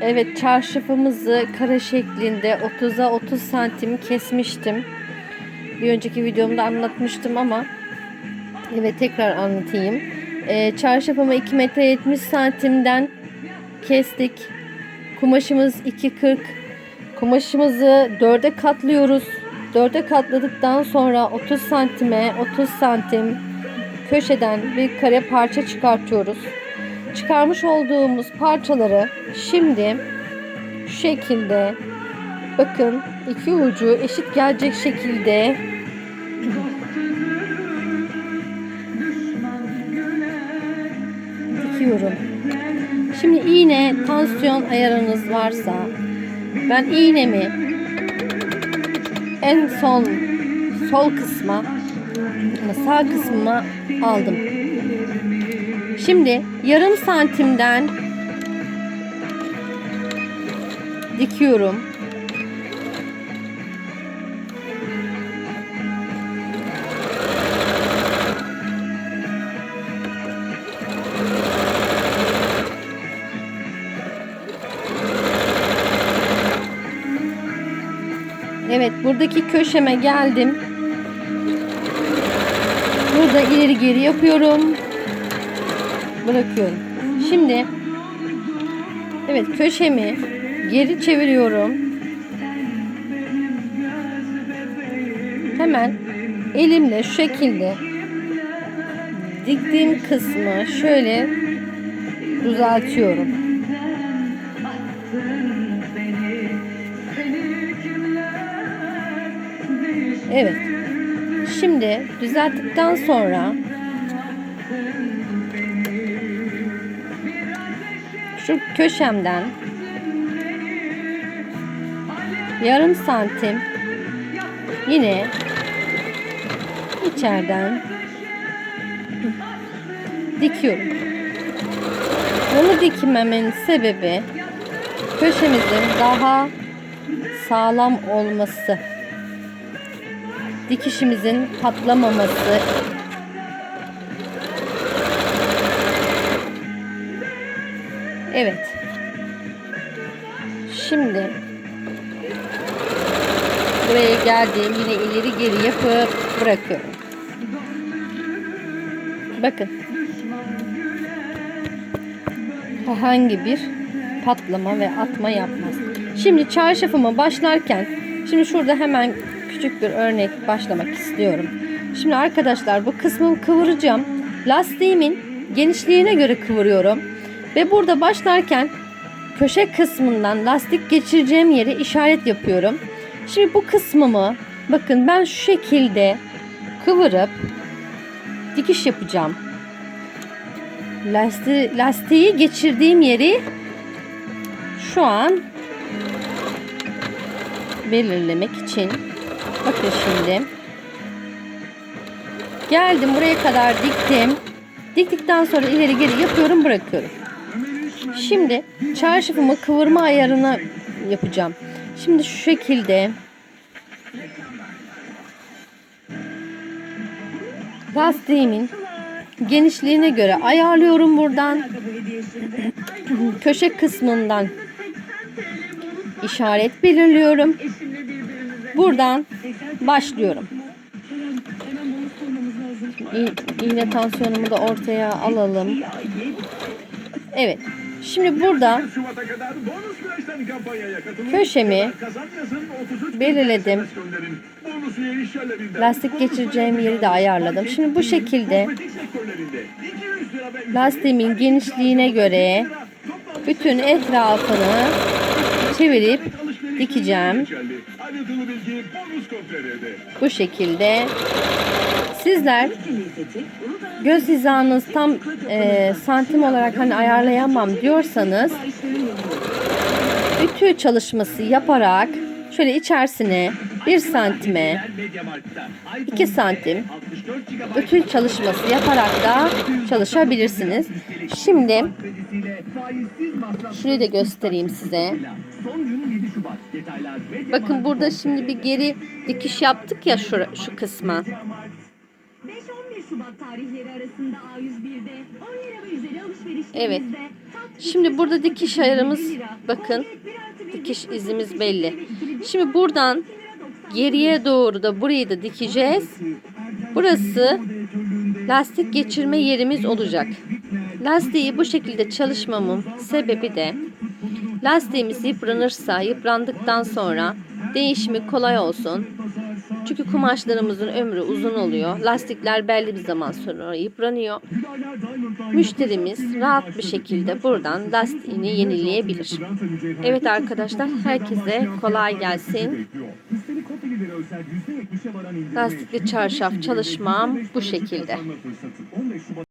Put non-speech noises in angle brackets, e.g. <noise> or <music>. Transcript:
Evet çarşafımızı kare şeklinde 30'a 30 santim kesmiştim. Bir önceki videomda anlatmıştım ama evet tekrar anlatayım. Ee, çarşafımı 2 metre 70 santimden kestik. Kumaşımız 2.40. Kumaşımızı 4'e katlıyoruz. 4'e katladıktan sonra 30 santime 30 santim köşeden bir kare parça çıkartıyoruz. Çıkarmış olduğumuz parçaları şimdi şu şekilde bakın iki ucu eşit gelecek şekilde dikiyorum. Şimdi iğne tansiyon ayarınız varsa ben iğnemi en son sol kısma sağ kısmıma aldım. Şimdi yarım santimden dikiyorum. Evet buradaki köşeme geldim. Burada ileri geri yapıyorum. Bırakıyorum. Şimdi evet köşemi geri çeviriyorum. Hemen elimle şu şekilde diktiğim kısmı şöyle düzeltiyorum. Evet. Şimdi düzelttikten sonra şu köşemden yarım santim yine içeriden dikiyorum. Bunu dikmemin sebebi köşemizin daha sağlam olması dikişimizin patlamaması Evet. Şimdi buraya geldim. Yine ileri geri yapıp bırakıyorum. Bakın. Herhangi bir patlama ve atma yapmaz. Şimdi çarşafıma başlarken şimdi şurada hemen küçük bir örnek başlamak istiyorum. Şimdi arkadaşlar bu kısmı kıvıracağım. Lastiğimin genişliğine göre kıvırıyorum. Ve burada başlarken köşe kısmından lastik geçireceğim yere işaret yapıyorum. Şimdi bu kısmımı bakın ben şu şekilde kıvırıp dikiş yapacağım. Lastiği, lastiği geçirdiğim yeri şu an belirlemek için bakın şimdi geldim buraya kadar diktim diktikten sonra ileri geri yapıyorum bırakıyorum şimdi çarşafımı kıvırma ayarına yapacağım. Şimdi şu şekilde. Lastiğimin genişliğine göre ayarlıyorum buradan. <clears throat> Köşe kısmından işaret belirliyorum. Buradan başlıyorum. İğne tansiyonumu da ortaya alalım. Evet şimdi burada köşemi belirledim. Lastik geçireceğim yeri de ayarladım. Şimdi bu şekilde lastiğimin genişliğine göre bütün etrafını çevirip dikeceğim. Bu şekilde. Sizler göz hizanız tam e, santim olarak hani ayarlayamam diyorsanız ütü çalışması yaparak şöyle içerisine 1 santime 2 santim ütü çalışması yaparak da çalışabilirsiniz. Şimdi şurayı da göstereyim size. Bakın burada şimdi bir geri dikiş yaptık ya şu, şu kısma. 5-11 Şubat tarihleri arasında A101'de 10 lira ve üzeri alışverişlerinizde Evet. Şimdi burada dikiş ayarımız bakın. Dikiş izimiz belli. Şimdi buradan geriye doğru da burayı da dikeceğiz. Burası lastik geçirme yerimiz olacak. Lastiği bu şekilde çalışmamın sebebi de lastiğimiz yıpranırsa yıprandıktan sonra değişimi kolay olsun. Çünkü kumaşlarımızın ömrü uzun oluyor. Lastikler belli bir zaman sonra yıpranıyor. Müşterimiz rahat bir şekilde buradan lastiğini yenileyebilir. Evet arkadaşlar herkese kolay gelsin. Lastikli çarşaf çalışmam bu şekilde.